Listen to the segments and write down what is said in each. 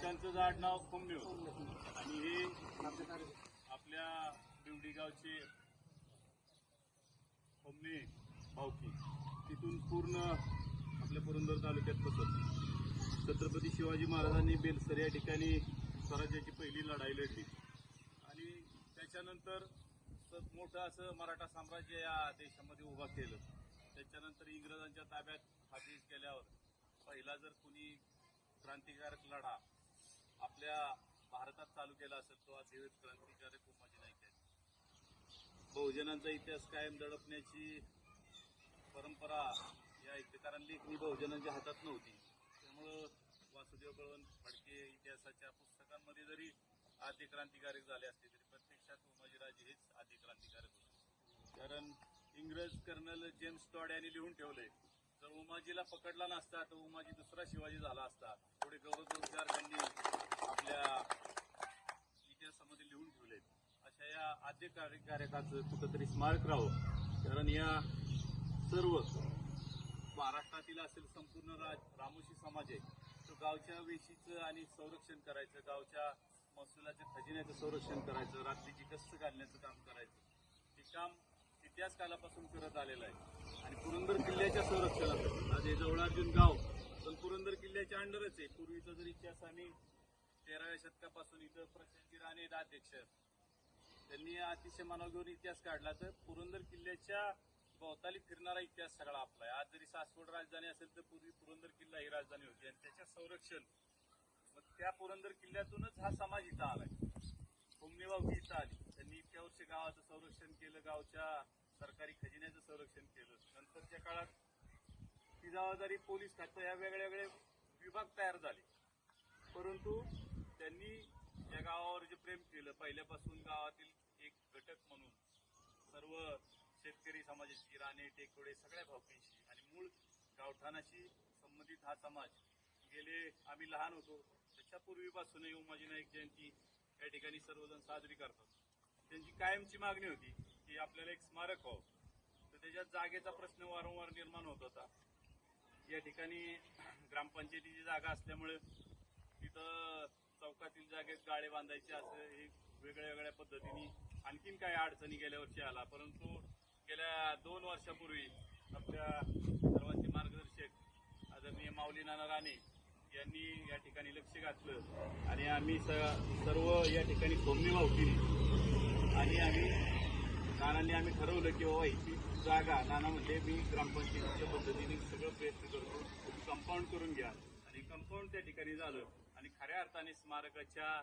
त्यांचं आडनाव कुंभे होतं. आणि हे आपल्या बिवडी गावचे कुंभे भावकी तिथून पूर्ण आपल्या पुरंदर तालुक्यात पसरली छत्रपती शिवाजी महाराजांनी बेलसर या ठिकाणी स्वराज्याची पहिली लढाई लढली. आणि त्याच्यानंतर मोठं असं मराठा साम्राज्य या देशामध्ये उभा केलं. त्याच्यानंतर इंग्रजांच्या ताब्यात हाजीर केल्यावर पहिला जर कुणी क्रांतिकारक लढा आपल्या भारतात चालू केला असेल तो आज देवेत क्रांतिकारक उमाजी नाईक आहेत. बहुजनांचा इतिहास कायम दडपण्याची परंपरा या इतिहासांनी ही बहुजनांच्या हातात नव्हती. त्यामुळं वासुदेव बळवंत फडके इतिहासाच्या पुस्तकांमध्ये जरी आद्य क्रांतिकारक झाले असते तरी प्रत्यक्षात उमाजीराजे हेच आद्य क्रांतिकारक होते. कारण इंग्रज कर्नल जेम्स टॉड यांनी लिहून ठेवले जर उमाजीला पकडला नसता तर उमाजी दुसरा शिवाजी झाला असता. थोडे गौरवोद्गार त्यांनी आपल्या इतिहासामध्ये लिहून ठेवले अशा या आद्य कार्यकार्यकाचं कुठंतरी स्मारक राहावं. कारण या सर्व महाराष्ट्रातील असेल संपूर्ण राज रामोशी समाज आहे तो गावच्या वेशीचं आणि संरक्षण करायचं गावच्या महसुलाच्या खजिन्याचं संरक्षण करायचं रात्रीची गस्त घालण्याचं काम करायचं. हे काम इतिहास कालापासून करत आलेला आहे. आणि पुरंदर किल्ल्याच्या संरक्षणासाठी आज हे जवळार्जुन गाव पण पुरंदर किल्ल्याच्या अंडरच आहे. पूर्वीचा जर इतिहास आम्ही तेराव्या शतकापासून इथं प्रशांती राणे अध्यक्ष त्यांनी अतिशय मनाव घेऊन इतिहास काढला तर पुरंदर किल्ल्याच्या भोवताली फिरणारा इतिहास सगळा आपला आहे. आज जरी सासवड राजधानी असेल तर पूर्वी पुरंदर किल्ला ही राजधानी होती आणि त्याच्या संरक्षण मग त्या पुरंदर किल्ल्यातूनच हा समाज इथं आलाय. कोमनेवावकी इथं आली. त्यांनी इतक्या वर्ष गावाचं संरक्षण केलं गावच्या सरकारी खजिन्याचं संरक्षण केलं. नंतरच्या काळात ती जबाबदारी पोलीस खातं या वेगळ्या वेगळे विभाग तयार झाले. परंतु त्यांनी या गावावर जे प्रेम केलं पहिल्यापासून गावातील एक घटक म्हणून सर्व शेतकरी समाजाची राणे टेकोडे सगळ्या भावकींशी आणि मूळ गावठाणाशी संबंधित हा समाज गेले आम्ही लहान होतो. त्याच्यापूर्वीपासूनही उमाजी नाईक जयंती या ठिकाणी सर्वजण साजरी करतात. त्यांची कायमची मागणी होती की आपल्याला एक स्मारक व्हावं तर त्याच्यात जागेचा प्रश्न वारंवार निर्माण होत होता. या ठिकाणी ग्रामपंचायतीची जागा असल्यामुळे तिथं चौकातील जागेत गाळे बांधायचे असं हे वेगळ्या वेगळ्या पद्धतीने आणखीन काही अडचणी गेल्या वर्षी आला. परंतु गेल्या दोन वर्षापूर्वी आपल्या सर्वांचे मार्गदर्शक आदरणीय माऊली नाना राणे यांनी या ठिकाणी लक्ष घातलं आणि आम्ही स- सर्व या ठिकाणी सोमनी भावतीने आणि आम्ही नानांनी आम्ही ठरवलं की बाबा ही जागा नाना म्हणजे मी ग्रामपंचायतीच्या पद्धतीने सगळं प्रयत्न करतो. कंपाऊंड करून घ्या. आणि कंपाऊंड त्या ठिकाणी झालं. आणि खऱ्या अर्थाने स्मारकाच्या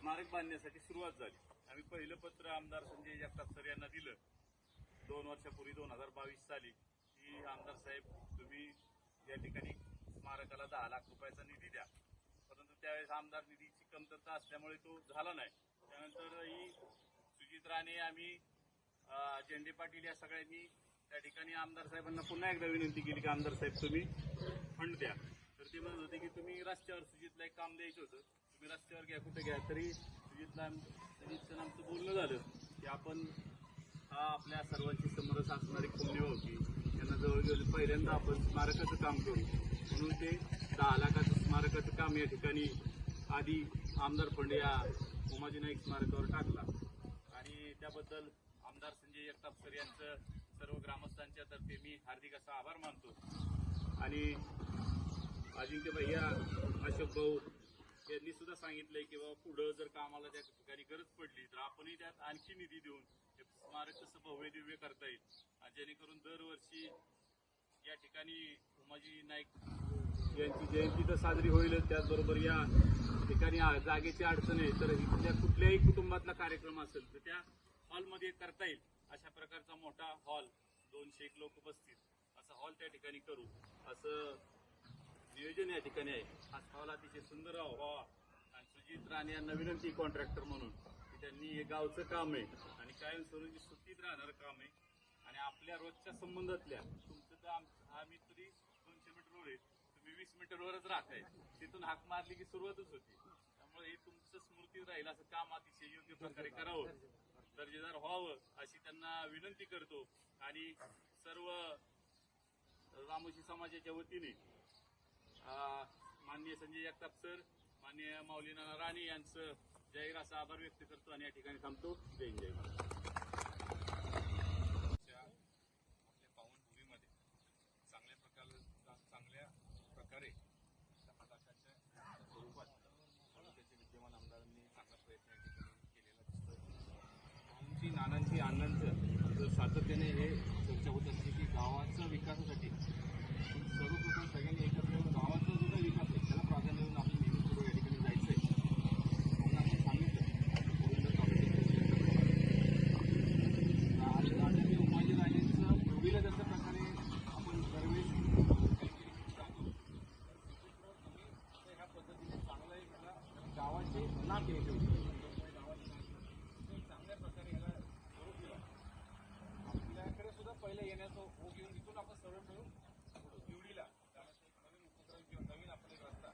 स्मारक बांधण्यासाठी सुरुवात झाली. आम्ही पहिलं पत्र आमदार संजय जगताप सर यांना दिलं. दोन वर्षापूर्वी दोन हजार बावीस साली की आमदार साहेब तुम्ही या ठिकाणी स्मारकाला दहा लाख रुपयाचा निधी द्या. परंतु त्यावेळेस आमदार निधीची कमतरता असल्यामुळे तो झाला नाही. त्यानंतर ही सुजित राणे आम्ही अं, झेंडे पाटील या सगळ्यांनी त्या ठिकाणी आमदार साहेबांना पुन्हा एकदा विनंती केली की आमदार साहेब तुम्ही फंड द्या. तर ते म्हणत होते की तुम्ही रस्त्यावर सुजितला एक काम द्यायचं होतं. तुम्ही रस्त्यावर घ्या कुठे घ्या. तरी सुजितला सुजितचं आमचं बोलणं झालं. की आपण हा आपल्या सर्वांची समरस असणारी कोंबडी होती. यांना जवळजवळ पहिल्यांदा आपण स्मारकाचं काम करू. म्हणून ते दहा लाखाचं स्मारकाचं काम या ठिकाणी आधी आमदार फंड या उमाजी नाईक स्मारकावर टाकतो आणि त्याबद्दल आमदार संजय जगताप सर यांचं सर्व ग्रामस्थांच्या तर्फे मी हार्दिक असा आभार मानतो. आणि अजिंक्य भैया अशोक भाऊ यांनी सुद्धा सांगितलंय की बाबा पुढं जर कामाला त्या ठिकाणी गरज पडली तर आपणही त्यात आणखी निधी देऊन हे स्मारक कसं भव्य दिव्य करता येईल. जेणेकरून दरवर्षी या ठिकाणी उमाजी नाईक यांची जयंती तर साजरी होईल त्याचबरोबर या ठिकाणी जागेची अडचण आहे तर इथल्या कुठल्याही कुटुंबातला कार्यक्रम असेल तर त्या हॉलमध्ये करता येईल. अशा प्रकारचा मोठा हॉल दोनशे एक लोक बसतील. असा हॉल त्या ठिकाणी करू. असं नियोजन या ठिकाणी आहे. हा हॉल अतिशय सुंदर व्हावा आणि सुजित राणे यांना विनंती कॉन्ट्रॅक्टर म्हणून की त्यांनी हे गावचं काम आहे आणि कायमस्वरूपी सुट्टीत राहणारं काम आहे. आणि आपल्या रोजच्या संबंधातल्या तुमचं तर आम्ही तरी दोनशे मीटरवर आहे. तुम्ही वीस मीटरवरच राहताय. तिथून हाक मारली की सुरुवातच होती. त्यामुळे हे तुमचं स्मृतीत राहील. असं काम अतिशय योग्य प्रकारे करावं. दर्जेदार व्हावं अशी त्यांना विनंती करतो. आणि सर्व रामोशी समाजाच्या वतीने माननीय संजय जगताप सर माननीय माऊलीना राणे यांचं जाहीर असा आभार व्यक्त करतो आणि या ठिकाणी थांबतो. जय जय आपल्या पावनभूमीमध्ये चांगल्या प्रकारे चांगल्या प्रकारे स्वरूपात तालुक्याचे विद्यमान आमदारांनी चांगला प्रयत्न या ठिकाणी केलेला दिसतोय भाऊंची नानांची अण्णांचं सातत्याने हे चर्चा होत असते की गावाच्या विकासासाठी सर्वप्रथम सगळ्यांनी एकत्र येऊन गावाचा जो काही विकास आहे त्याला प्राधान्य देऊन आपण नेहमी पुढे या ठिकाणी जायचं आहे म्हणून आपण सांगितलं पुरंदर तालुक्याचे आदरणीय उमाजीराजेंचं पूर्वीला जशा प्रकारे आपण दरवेळेस काहीतरी जातो ह्या पद्धतीने चांगलं एक ह्याला गावाचे नाक यायचे होते गावाचे नाक ते चांगल्या प्रकारे ह्याला स्वरूप दिलं आपल्याकडे सुद्धा पहिले येण्याचं ओघ घेऊन तिथून आपण सरळ मिळून पुढं निवडीला त्यानंतर एक नवीन उपक्रम किंवा नवीन आपण एक रस्ता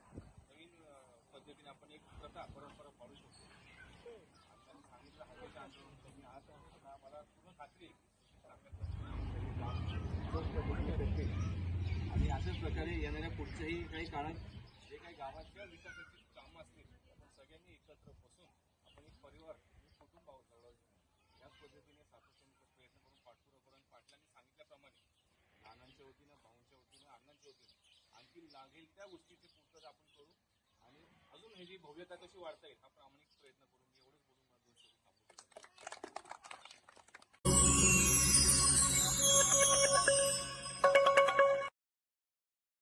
नवीन अं, पद्धतीने आपण एक प्रथा परंपरा पाडू शकतो आणि त्यांनी सांगितलं हवेचं आंदोलन कमी आज आता मला पूर्ण खात्री आहे की चांगल्या पद्धतीने काम आणि अशाच प्रकारे येणाऱ्या पुढच्याही काही काळात जे काही गावाच्या विकासाची कामं असतील आपण सगळ्यांनी एकत्र बसून आपण एक परिवार कुटुंब आहोत. सगळं याच पद्धतीने सातत्याने प्रयत्न करून पाठपुरा करून पाटलांनी सांगितल्याप्रमाणे नानांच्या वतीनं भाऊंच्या वतीनं अण्णांच्या वतीनं आणखी लागेल त्या गोष्टीची पूर्तता आपण करू. आणि अजून ह्याची भव्यता कशी वाढता येईल हा प्रामाणिक प्रयत्न करू.